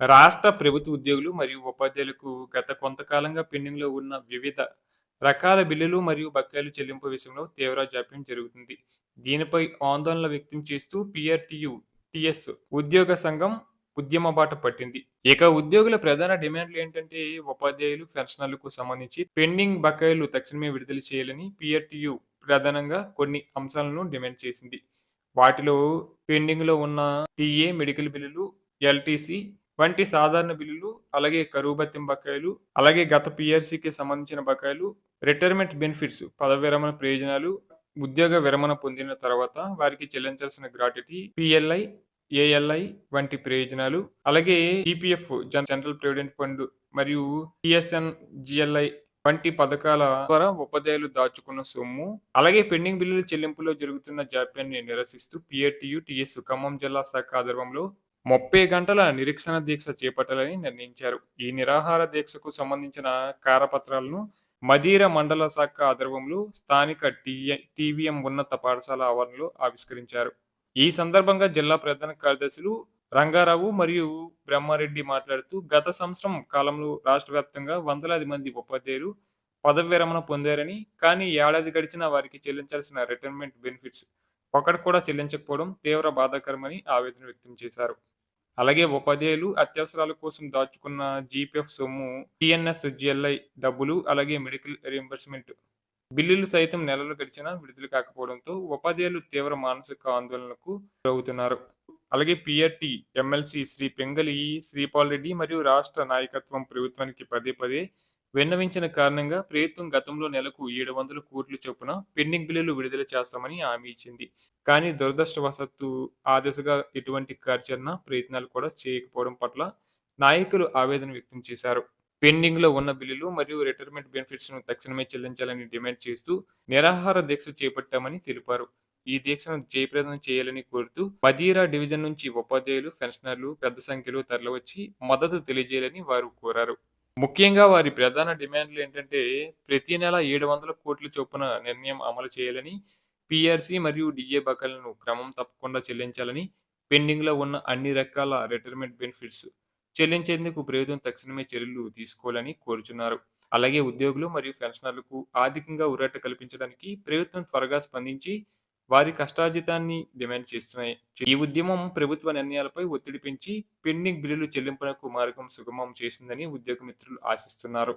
రాష్ట్ర ప్రభుత్వ ఉద్యోగులు మరియు ఉపాధ్యాయులకు గత కొంతకాలంగా పెండింగ్‌లో ఉన్న వివిధ రకాల బిల్లులు మరియు బకాయిలు చెల్లింపు విషయంలో తీవ్ర జాప్యం జరుగుతుంది. దీనిపై ఆందోళన వ్యక్తం చేస్తూ పిఆర్టీయు టీఎస్ ఉద్యోగ సంఘం ఉద్యమ బాట పట్టింది. ఇక ఉద్యోగుల ప్రధాన డిమాండ్లు ఏంటంటే ఉపాధ్యాయులు, పెన్షనర్లకు సంబంధించి పెండింగ్ బకాయిలు తక్షణమే విడుదల చేయాలని పిఆర్టీయు ప్రధానంగా కొన్ని అంశాలను డిమాండ్ చేసింది. వాటిలో పెండింగ్‌లో ఉన్న టీఏ, మెడికల్ బిల్లులు, ఎల్టీసీ వంటి సాధారణ బిల్లులు, అలాగే కరువు భత్యం బకాయిలు, అలాగే గత పిఆర్సీకి సంబంధించిన బకాయిలు, రిటైర్మెంట్ బెనిఫిట్స్ పదవి విరమణ ప్రయోజనాలు, ఉద్యోగ విరమణ పొందిన తర్వాత వారికి చెల్లించాల్సిన గ్రాట్యుటీ, పిఎల్ఐ ఏఎల్ఐ వంటి ప్రయోజనాలు, అలాగే ఈపీఎఫ్ జనరల్ ప్రావిడెంట్ ఫండ్ మరియు టిఎస్ఎన్ జిఎల్ఐ వంటి పథకాల ద్వారా ఉపాధ్యాయులు దాచుకున్న సొమ్ము, అలాగే పెండింగ్ బిల్లుల చెల్లింపులో జరుగుతున్న జాప్యాన్ని నిరసిస్తూ పిఆర్టీయు టిఎస్ ఖమ్మం జిల్లా శాఖ ఆధ్వర్యంలో ముప్పై గంటల నిరీక్షణ దీక్ష చేపట్టాలని నిర్ణయించారు. ఈ నిరాహార దీక్షకు సంబంధించిన కారపత్రాలను మదీర మండల శాఖ ఆధ్వర్యంలో స్థానిక టీవీఎం ఉన్నత పాఠశాల ఆవరణలో ఆవిష్కరించారు. ఈ సందర్భంగా జిల్లా ప్రధాన కార్యదర్శులు రంగారావు మరియు బ్రహ్మారెడ్డి మాట్లాడుతూ గత సంవత్సరం కాలంలో రాష్ట్ర వ్యాప్తంగా వందలాది మంది ఉపాధ్యాయులు పదవి విరమణ పొందారని, కానీ ఏడాది గడిచిన వారికి చెల్లించాల్సిన రిటైర్మెంట్ బెనిఫిట్స్ ఒకటి కూడా చెల్లించకపోవడం తీవ్ర బాధాకరమని ఆవేదన వ్యక్తం చేశారు. అలాగే ఉపాధ్యాయులు అత్యవసరాల కోసం దాచుకున్న జీపీఎఫ్ సొమ్ము, టిఎన్ఎస్ జిఎల్ఐ డబ్బులు, అలాగే మెడికల్ రియంబర్స్మెంట్ బిల్లులు సైతం నెలలు గడిచినా విడుదల కాకపోవడంతో ఉపాధ్యాయులు తీవ్ర మానసిక ఆందోళనకు గురవుతున్నారు. అలాగే పిఆర్టి ఎమ్మెల్సీ శ్రీ పెంగలి శ్రీపాల్ రెడ్డి మరియు రాష్ట్ర నాయకత్వం ప్రభుత్వానికి పదే పదే విన్నవించిన కారణంగా ప్రభుత్వం గతంలో నెలకు ఏడు వందల కోట్ల చొప్పున పెండింగ్ బిల్లులు విడుదల చేస్తామని హామీ ఇచ్చింది. కానీ దురదృష్టవశాత్తు ఆ దిశగా ఎటువంటి కార్యాచరణ, ప్రయత్నాలు కూడా చేయకపోవడం పట్ల నాయకులు ఆవేదన వ్యక్తం చేశారు. పెండింగ్‌లో ఉన్న బిల్లులు మరియు రిటైర్మెంట్ బెనిఫిట్స్‌ను తక్షణమే చెల్లించాలని డిమాండ్ చేస్తూ నిరాహార దీక్ష చేపట్టామని తెలిపారు. ఈ దీక్షను జయప్రదం చేయాలని కోరుతూ మదీరా డివిజన్ నుంచి ఉపాధ్యాయులు, పెన్షనర్లు పెద్ద సంఖ్యలో తరలివచ్చి మద్దతు తెలియజేయాలని వారు కోరారు. ముఖ్యంగా వారి ప్రధాన డిమాండ్లు ఏంటంటే ప్రతి నెల ఏడు వందల కోట్ల చొప్పున నిర్ణయం అమలు చేయాలని, పిఆర్సీ మరియు డిఏ బకాయిలను క్రమం తప్పకుండా చెల్లించాలని, పెండింగ్‌లో ఉన్న అన్ని రకాల రిటైర్మెంట్ బెనిఫిట్స్ చెల్లించేందుకు ప్రభుత్వం తక్షణమే చర్యలు తీసుకోవాలని కోరుచున్నారు. అలాగే ఉద్యోగులు మరియు పెన్షనర్లకు ఆర్థికంగా ఊరట కల్పించడానికి ప్రభుత్వం త్వరగా స్పందించి వారి కష్టార్జితాన్ని డిమాండ్ చేస్తున్నాయి. ఈ ఉద్యమం ప్రభుత్వ నిర్ణయాలపై ఒత్తిడి పెంచి పెండింగ్ బిల్లులు చెల్లింపునకు మార్గం సుగమం చేసిందని ఉద్యోగ మిత్రులు ఆశిస్తున్నారు.